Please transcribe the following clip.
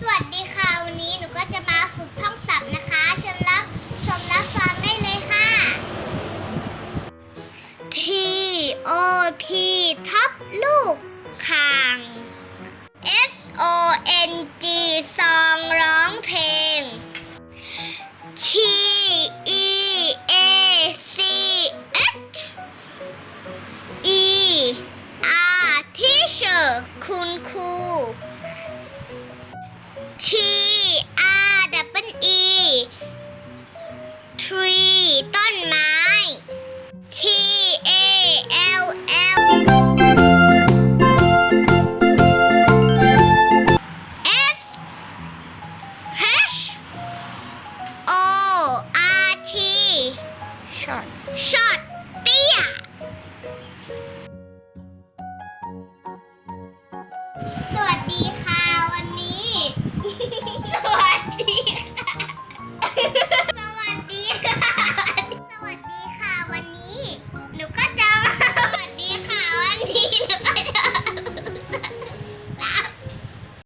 สวัสดีค่ะ วันนี้หนูก็จะมาฝึกท่องศัพท์นะคะเชิญรับชมรับฟังได้เลยค่ะ T O P ทับลูกคาง S O N G ซองร้องเพลง T E A C H E R teacher คุณครู T R W E tree ต้นไม้ T A L L S H O R T shot shot เตี้ย ส